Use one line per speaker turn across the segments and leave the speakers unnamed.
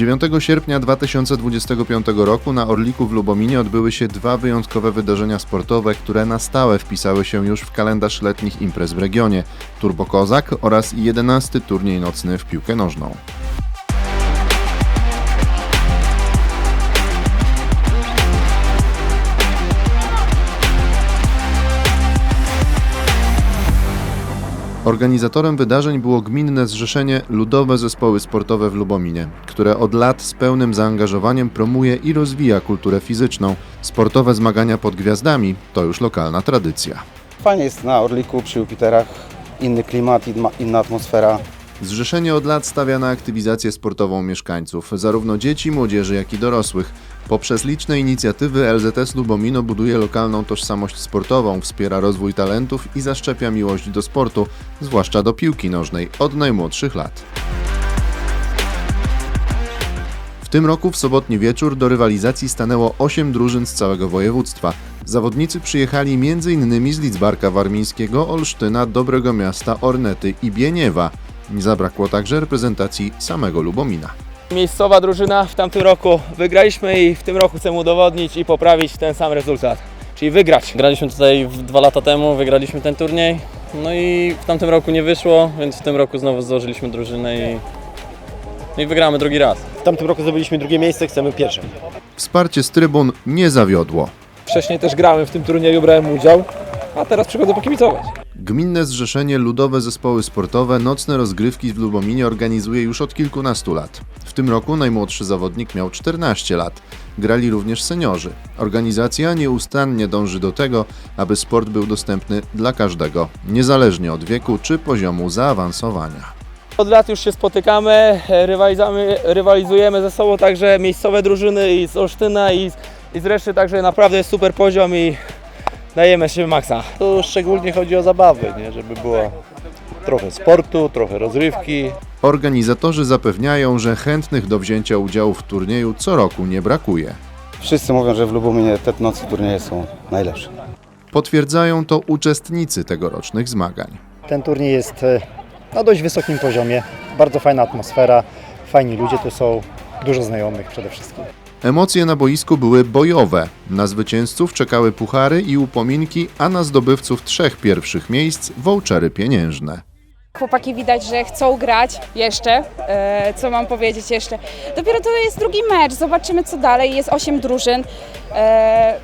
9 sierpnia 2025 roku na Orliku w Lubominie odbyły się dwa wyjątkowe wydarzenia sportowe, które na stałe wpisały się już w kalendarz letnich imprez w regionie. Turbo Kozak oraz 11 turniej nocny w piłkę nożną. Organizatorem wydarzeń było gminne zrzeszenie Ludowe Zespoły Sportowe w Lubominie, które od lat z pełnym zaangażowaniem promuje i rozwija kulturę fizyczną. Sportowe zmagania pod gwiazdami to już lokalna tradycja.
Fajnie jest na Orliku przy Jupiterach, inny klimat, inna- atmosfera.
Zrzeszenie od lat stawia na aktywizację sportową mieszkańców, zarówno dzieci, młodzieży, jak i dorosłych. Poprzez liczne inicjatywy LZS Lubomino buduje lokalną tożsamość sportową, wspiera rozwój talentów i zaszczepia miłość do sportu, zwłaszcza do piłki nożnej od najmłodszych lat. W tym roku w sobotni wieczór do rywalizacji stanęło 8 drużyn z całego województwa. Zawodnicy przyjechali m.in. z Lidzbarka Warmińskiego, Olsztyna, Dobrego Miasta, Ornety i Bieniewa. Nie zabrakło także reprezentacji samego Lubomina.
Miejscowa drużyna w tamtym roku wygraliśmy i w tym roku chcemy udowodnić i poprawić ten sam rezultat, czyli wygrać.
Graliśmy tutaj dwa lata temu, wygraliśmy ten turniej. No i w tamtym roku nie wyszło, więc w tym roku znowu złożyliśmy drużynę i, i wygramy drugi raz.
W tamtym roku zdobyliśmy drugie miejsce, chcemy pierwsze.
Wsparcie z trybun nie zawiodło.
Wcześniej też grałem w tym turnieju, brałem udział, a teraz przychodzę pokibicować.
Gminne Zrzeszenie Ludowe Zespoły Sportowe nocne rozgrywki w Lubominie organizuje już od kilkunastu lat. W tym roku najmłodszy zawodnik miał 14 lat. Grali również seniorzy. Organizacja nieustannie dąży do tego, aby sport był dostępny dla każdego, niezależnie od wieku czy poziomu zaawansowania.
Od lat już się spotykamy, rywalizujemy, ze sobą także miejscowe drużyny i z Olsztyna i z, i z reszty, także naprawdę jest super poziom i dajemy się maksa.
Tu szczególnie chodzi o zabawę, nie? żeby było trochę sportu, trochę rozrywki.
Organizatorzy zapewniają, że chętnych do wzięcia udziału w turnieju co roku nie brakuje.
Wszyscy mówią, że w Lubuminie te nocy turnieje są najlepsze.
Potwierdzają to uczestnicy tegorocznych zmagań.
Ten turniej jest e, na dość wysokim poziomie. Bardzo fajna atmosfera, fajni ludzie tu są, dużo znajomych przede wszystkim.
Emocje na boisku były bojowe. Na zwycięzców czekały puchary i upominki, a na zdobywców trzech pierwszych miejsc vouchery pieniężne.
Chłopaki widać, że chcą grać jeszcze. E, co mam powiedzieć jeszcze? Dopiero to jest drugi mecz, zobaczymy co dalej. Jest osiem drużyn. E,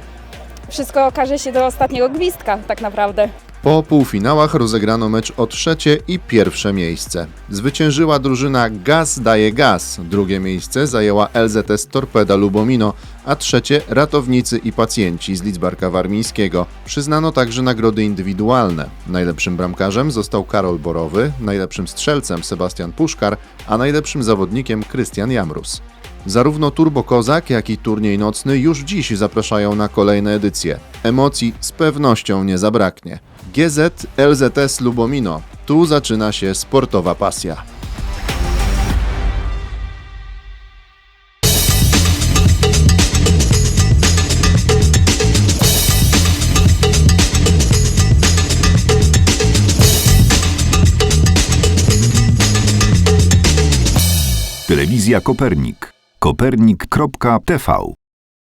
wszystko okaże się do ostatniego gwizdka tak naprawdę.
Po półfinałach rozegrano mecz o trzecie i pierwsze miejsce. Zwyciężyła drużyna Gaz daje gaz. Drugie miejsce zajęła LZS Torpeda Lubomino, a trzecie ratownicy i pacjenci z Lidzbarka Warmińskiego. Przyznano także nagrody indywidualne. Najlepszym bramkarzem został Karol Borowy, najlepszym strzelcem Sebastian Puszkar, a najlepszym zawodnikiem Krystian Jamrus. Zarówno Turbo Kozak, jak i turniej nocny już dziś zapraszają na kolejne edycje. Emocji z pewnością nie zabraknie. GZ LZS Lubomino. Tu zaczyna się sportowa pasja.
Telewizja Kopernik. Kopernik.tv